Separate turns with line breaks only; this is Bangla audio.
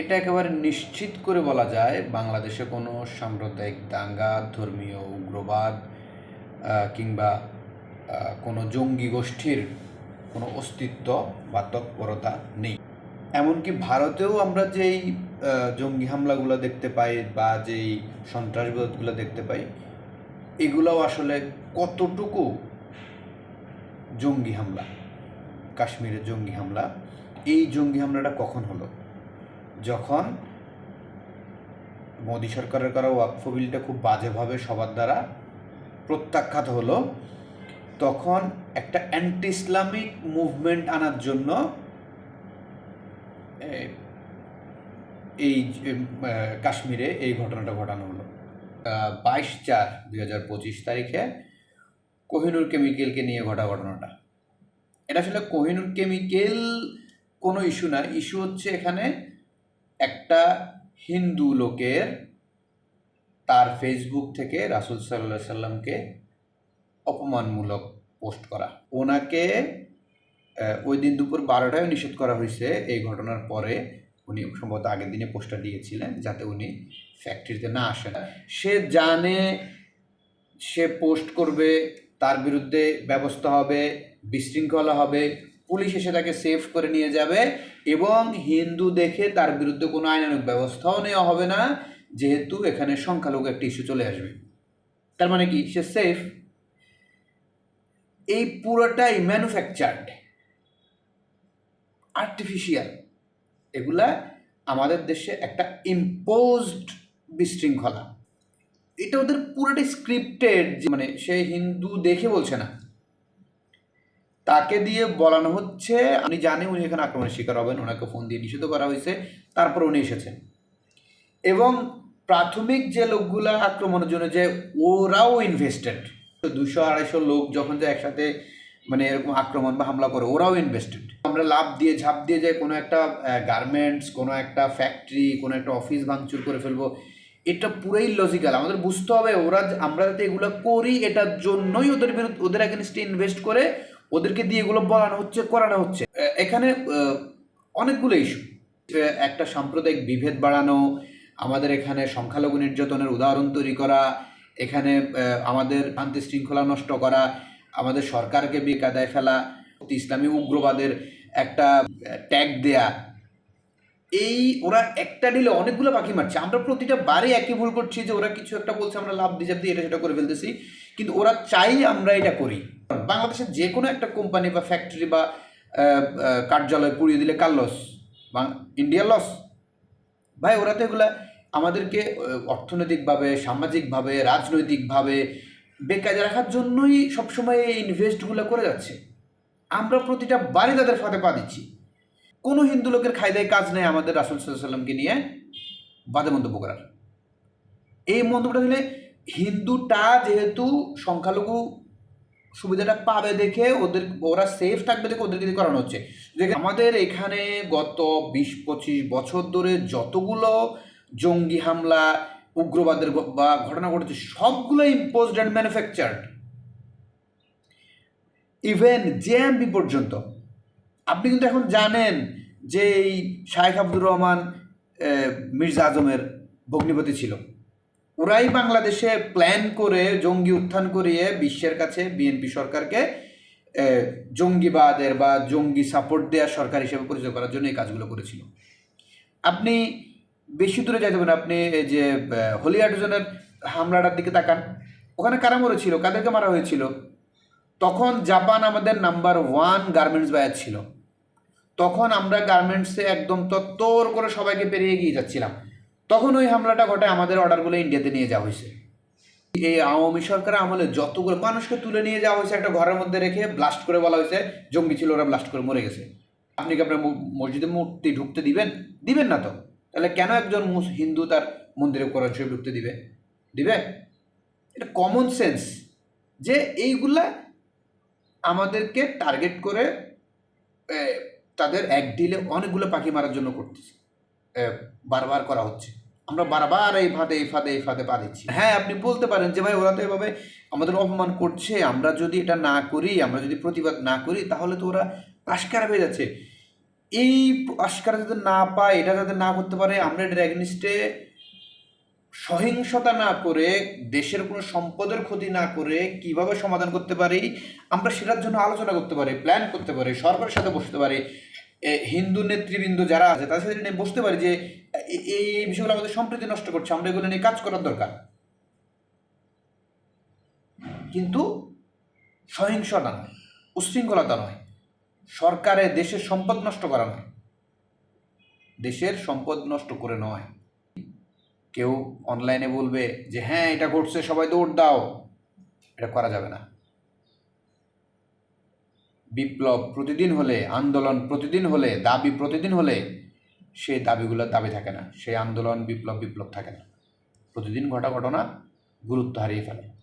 এটা একেবারে নিশ্চিত করে বলা যায়, বাংলাদেশে কোনো সাম্প্রদায়িক দাঙ্গা, ধর্মীয় উগ্রবাদ কিংবা কোনো জঙ্গি গোষ্ঠীর কোনো অস্তিত্ব বা তৎপরতা নেই। এমনকি ভারতেও আমরা যেই জঙ্গি হামলাগুলো দেখতে পাই বা যেই সন্ত্রাসবাদগুলো দেখতে পাই, এগুলোও আসলে কতটুকু জঙ্গি হামলা কাশ্মীরের জঙ্গি হামলা, এই জঙ্গি হামলাটা কখন হলো? যখন মোদী সরকারের করা ওয়াকফ বিলটা খুব বাজেভাবে সবার দ্বারা প্রত্যাখ্যাত হলো, তখন একটা অ্যান্টি ইসলামিক মুভমেন্ট আনার জন্য এই কাশ্মীরে এই ঘটনাটা ঘটানো হলো। বাইশ চার দুই হাজার পঁচিশ তারিখে কোহিনুর কেমিক্যালকে নিয়ে ঘটা ঘটনাটা। এটা আসলে কোহিনুর কেমিক্যাল কোনো ইস্যু না। ইস্যু হচ্ছে এখানে একটা হিন্দু লোকের তার ফেসবুক থেকে রাসুল সাল্লাহ সাল্লামকে অপমানমূলক পোস্ট করা। ওনাকে ওই দিন দুপুর বারোটায় নিষেধ করা হয়েছে। এই ঘটনার পরে উনি সম্ভবত আগের দিনে পোস্টটা দিয়েছিলেন যাতে উনি ফ্যাক্টরিতে না আসেন। সে জানে, সে পোস্ট করবে, তার বিরুদ্ধে ব্যবস্থা হবে, বিশৃঙ্খলা হবে পুলিশ এসে তাকে সেভ করে নিয়ে যাবে এবং হিন্দু দেখে তার বিরুদ্ধে কোনো আইনানুক ব্যবস্থাও নেওয়া হবে না, যেহেতু এখানে সংখ্যালঘু একটা ইস্যু চলে আসবে। তার মানে কি? সে সেফ এই পুরোটাই ম্যানুফ্যাকচার্ড আর্টিফিশিয়াল এগুলা আমাদের দেশে একটা ইম্পোজড বিশৃঙ্খলা। এটা ওদের পুরোটাই স্ক্রিপ্টেড মানে সে হিন্দু দেখে বলছে না। তাকে দিয়ে বলানো হচ্ছে উনি জানে উনি এখানে আক্রমণের শিকার হবেন, ওনাকে ফোন দিয়ে নিষিদ্ধ করা হয়েছে, তারপর উনি এসেছেন। এবং প্রাথমিক যে লোকগুলা আক্রমণের জন্য যে ওরাও ইনভেস্টেড দুশো আড়াইশো লোক যখন যে একসাথে মানে এরকম আক্রমণ বা হামলা করে, ওরাও ইনভেস্টেড আমরা লাভ দিয়ে, ঝাঁপ দিয়ে যাই কোনো একটা গার্মেন্টস কোনো একটা ফ্যাক্টরি কোনো একটা অফিস ভাঙচুর করে ফেলব, এটা পুরোই লজিক্যাল আমাদের বুঝতে হবে, ওরা আমরা যাতে এগুলো করি, এটার জন্যই ওদের বিরুদ্ধে, ওদের এগেনস্টে ইনভেস্ট করে ওদেরকে দিয়ে এগুলো বলানো হচ্ছে, করানো হচ্ছে। এখানে অনেকগুলো ইস্যু একটা সাম্প্রদায়িক বিভেদ বাড়ানো, আমাদের এখানে সংখ্যালঘু নির্যাতনের উদাহরণ তৈরি করা, এখানে আমাদের শান্তি শৃঙ্খলা নষ্ট করা, আমাদের সরকারকে বেকায়দায় ফেলা, ইসলামী উগ্রবাদের একটা ট্যাগ দেয়া। এই, ওরা একটা দিলে অনেকগুলো পাখি মারছে। আমরা প্রতিটা বারে একই ভুল করছি যে ওরা কিছু একটা বলছে, আমরা লাভ দিয়ে দিয়ে এটা সেটা করে ফেলতেছি। কিন্তু ওরা চাই আমরা এটা করি। বাংলাদেশের যে কোনো একটা কোম্পানি বা ফ্যাক্টরি বা কার্যালয় পুড়িয়ে দিলে কার লস ইন্ডিয়ার লস ভাই, ওরা তো এগুলা আমাদেরকে অর্থনৈতিকভাবে, সামাজিকভাবে, রাজনৈতিকভাবে বেকাজ রাখার জন্যই সবসময় এই ইনভেস্টগুলো করে যাচ্ছে। আমরা প্রতিটা বারে তাদের ফাঁদে পা দিচ্ছি। কোনো হিন্দু লোকের খায়দায় কাজ নেই আমাদের রাসুল সাল্লামকে নিয়ে বাদে মন্তব্য করার। এই মন্তব্যটা দিলে হিন্দুটা যেহেতু সংখ্যালঘু সুবিধাটা পাবে দেখে ওদের, ওরা সেফ থাকবে দেখে ওদেরকে দিয়ে করানো হচ্ছে। দেখে আমাদের এখানে গত বিশ, পঁচিশ বছর ধরে যতগুলো জঙ্গি হামলা, উগ্রবাদের বা ঘটনা ঘটেছে, সবগুলো imposed and manufactured even JMB পর্যন্ত। আপনি কিন্তু এখন জানেন যে এই শায়েখ আব্দুর রহমান মির্জা আজমের ভগ্নিপতি ছিল। ওরাই বাংলাদেশে প্ল্যান করে, জঙ্গি উত্থান করিয়ে বিশ্বের কাছে বিএনপি সরকারকে জঙ্গিবাদের বা জঙ্গি সাপোর্ট দেওয়া সরকার হিসেবে পরিচয় করার জন্য এই কাজগুলো করেছিল। আপনি বেশি দূরে যাইতে পারেন আপনি যে হোলি হলিয়াডজনের হামলাটার দিকে তাকান। ওখানে কারা মরেছিল কাদেরকে মারা হয়েছিল? তখন জাপান আমাদের নাম্বার ওয়ান গার্মেন্টস বায়ার ছিল। তখন আমরা গার্মেন্টসে একদম তত্তর করে সবাইকে পেরিয়ে গিয়ে যাচ্ছিলাম। তখন ওই হামলাটা ঘটে আমাদের অর্ডারগুলো ইন্ডিয়াতে নিয়ে যাওয়া হয়েছে। এই আওয়ামী সরকার আমলে যতগুলো মানুষকে তুলে নিয়ে যাওয়া হয়েছে, একটা ঘরের মধ্যে রেখে ব্লাস্ট করে বলা হয়েছে, জঙ্গি ছিল ওরা ব্লাস্ট করে মরে গেছে। আপনি কি আপনার মসজিদে মূর্তি ঢুকতে দিবেন? দিবেন না তো। তাহলে কেন একজন হিন্দু তার মন্দিরে কোরআন শরীফ ঢুকতে দিবে? দিবে? এটা কমন সেন্স যে এইগুলা আমাদেরকে টার্গেট করে তাদের এক ডিলে অনেকগুলো পাখি মারার জন্য করতেছে। বারবার করা হচ্ছে। আমরা বারবার এই ফাঁদে এই ফাঁদে এই ফাঁদে পা দিচ্ছি। হ্যাঁ আপনি বলতে পারেন যে, ভাই, ওরা তো এভাবে আমাদের অপমান করছে। আমরা যদি এটা না করি, আমরা যদি প্রতিবাদ না করি, তাহলে তো ওরা খারাপ হয়ে যাচ্ছে। এই আস্কারা যাতে না পায়, এটা যাতে না করতে পারে, আমরা এটার অ্যাগনিস্টে সহিংসতা না করে, দেশের কোনো সম্পদের ক্ষতি না করে কীভাবে সমাধান করতে পারি, আমরা সেটার জন্য আলোচনা করতে পারি প্ল্যান করতে পারি, সরকারের সাথে বসতে পারি। হিন্দু নেতৃবৃন্দ যারা আছে তাদের সাথে নিয়ে বসতে পারি যে এই এই বিষয়গুলো আমাদের সম্প্রীতি নষ্ট করছে, আমরা এগুলো নিয়ে কাজ করার দরকার। কিন্তু সহিংসতা নয়, উশৃঙ্খলতা নয়, সরকারে দেশের সম্পদ নষ্ট করা নয়, দেশের সম্পদ নষ্ট করে নয়। কেউ অনলাইনে বলবে যে হ্যাঁ এটা ঘটছে, সবাই দৌড় দাও। এটা করা যাবে না। বিপ্লব প্রতিদিন হলে, আন্দোলন প্রতিদিন হলে, দাবি প্রতিদিন হলে, সেই দাবিগুলোর দাবি থাকে না। সেই আন্দোলন বিপ্লব বিপ্লব থাকে না। প্রতিদিন ঘটা ঘটনা গুরুত্ব হারিয়ে ফেলে।